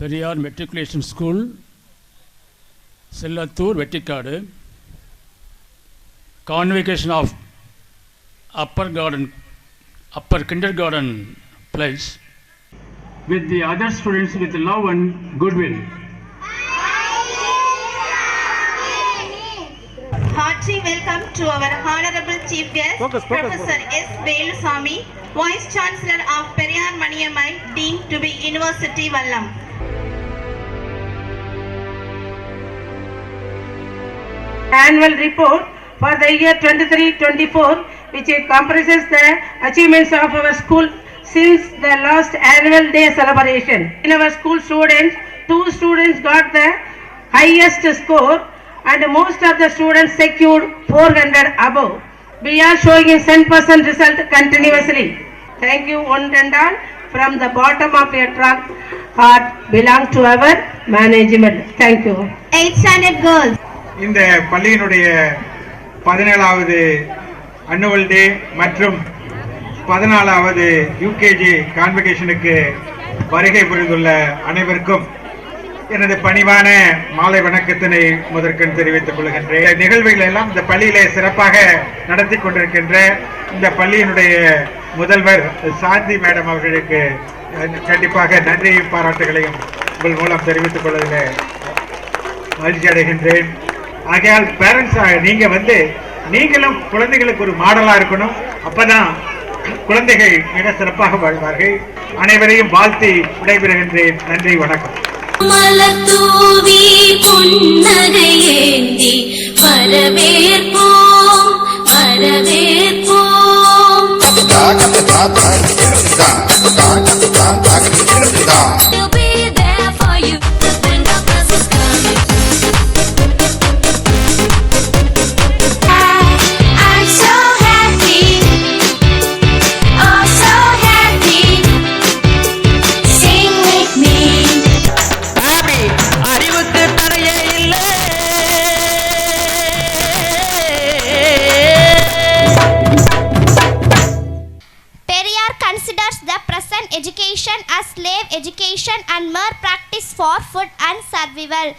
Periyar matriculation school Sellathur Vettikadu convocation of upper garden upper kindergarten place with the other students with love and goodwill. Hearty welcome to our Honorable Chief Guest, Focus, focus, Professor S. Velusamy, Vice Chancellor of Periyar Maniammai, Dean to be University Vallam. Annual report for the year 23-24 which comprises the achievements of our school since the last annual day celebration. In our school students, two students got the highest score and most of the students secured 400 above. We are showing a 100% result continuously. Thank you one and all from the bottom of your heart belong to our management. Thank you. 8th standard girls. இந்த பள்ளியினுடைய பதினேழாவது annual டே மற்றும் பதினாலாவது UKG கான்வெகேஷனுக்கு வருகை புரிந்துள்ள அனைவருக்கும் எனது பணிவான மாலை வணக்கத்தினை முதற்கண் தெரிவித்துக் கொள்கின்றேன். நிகழ்வுகள் எல்லாம் இந்த பள்ளியிலே சிறப்பாக நடத்தி கொண்டிருக்கின்ற இந்த பள்ளியினுடைய முதல்வர் சாந்தி மேடம் அவர்களுக்கு கண்டிப்பாக நன்றியும் பாராட்டுகளையும் உங்கள் மூலம் தெரிவித்துக் கொள்வதில் மகிழ்ச்சி அடைகின்றேன். ஆகையால் பேரண்ட்ஸ் நீங்க வந்து நீங்களும் குழந்தைகளுக்கு ஒரு மாடலா இருக்கணும். அப்பதான் குழந்தைகள் மிக சிறப்பாக வாழ்வார்கள். அனைவரையும் வாழ்த்தி விடைபெறுகின்றேன். நன்றி வணக்கம். மலத்தூவி புன்னகையேந்தி வரவேற்போம் வரவேற்போம். For food and survival.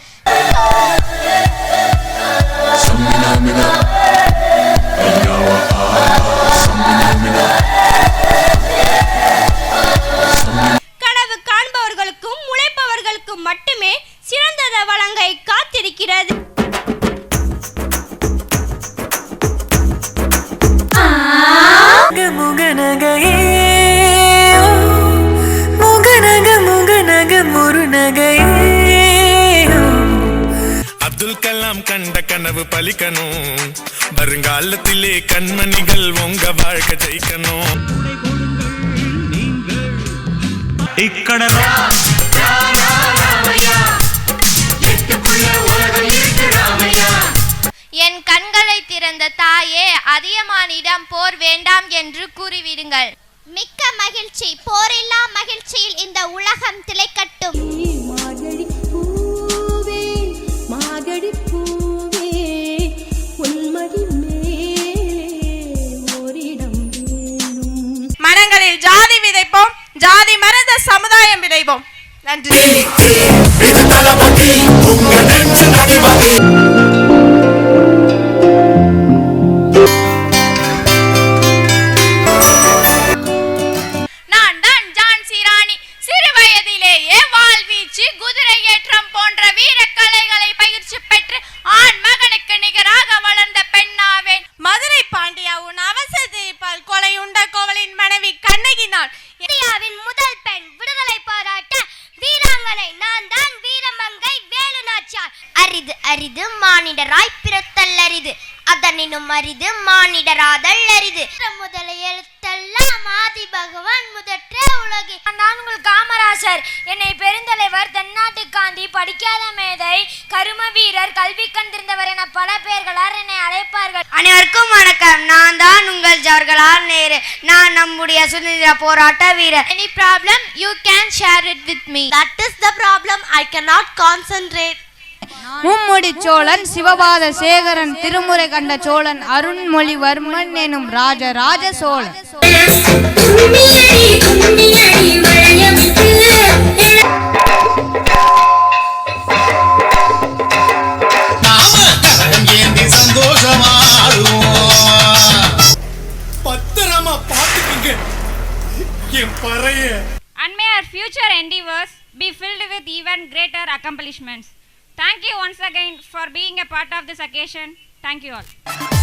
Abdul Kalam கண்ட கனவு பலிக்கணும் வருங்காலத்திலே கண்மணிகள் உங்க வாழ்க்கை ஜெயிக்கணும். இக்கடல் என் கண்களை திறந்த தாயே அதியமானிடம் போர் வேண்டாம் என்று கூறிவிடுங்கள். மிக்க மகிழ்ச்சி. போரில்லா மகிழ்ச்சியில் இந்த உலகம் திளைக்கட்டும். ஜாதி மறந்த சமுதாயம் விளைவோம் நன்றி. நான் தான் ஜான்சி ராணி. சிறு வயதிலேயே வாழ்வீச்சு குதிரை ஏற்றம் போன்ற வீரக்கலைகளை பயிற்சி பெற்று ஆண் மகனுக்கு நிகராக வளர்ந்த பெண்ணாவேன். மதுரை பாண்டியா உன் அவசதிப்பால் கொலை உண்ட கோவலின் மனைவி கண்ணகி நான். இந்தியாவின் முதல் பெண் விடுதலை போராட்ட வீராங்கனை நான் தான் வீரமங்கை வேலு நாச்சியார் அரிது அரிது மானிடராய் பிறத்தல் அரிது. அதனினும் அரிது மானிடராதல் அரிது. முதல எழுத்தெல்லாம் ஆதி பகவான் முதற்ற உலகி. நான் உங்கள் காமராசர். என்னை பெருந்தலைவர் தென்னாட்டு படிக்காத மேதை கரும வீரர் கல்வி கண்டிருந்தவர் என பல பெயர்களால் என்னை அழைப்பார்கள். அனைவருக்கும் வணக்கம். நான் தான் உங்கள் ஜவஹர்லால் நேரு. நான் நம்முடைய சுதந்திர போராட்ட வீரர். Any problem you can share it with me that is the problem I cannot concentrate Mummudi Cholan Sivapada Sekaran Thirumurai Kanda Cholan Arunmozhivarman எனும் ராஜ ராஜ சோழன். கண்ணாமா பார்த்துக்கங்க என் பறைய And may our future endeavors be filled with even greater accomplishments. Thank you once again for being a part of this occasion. Thank you all.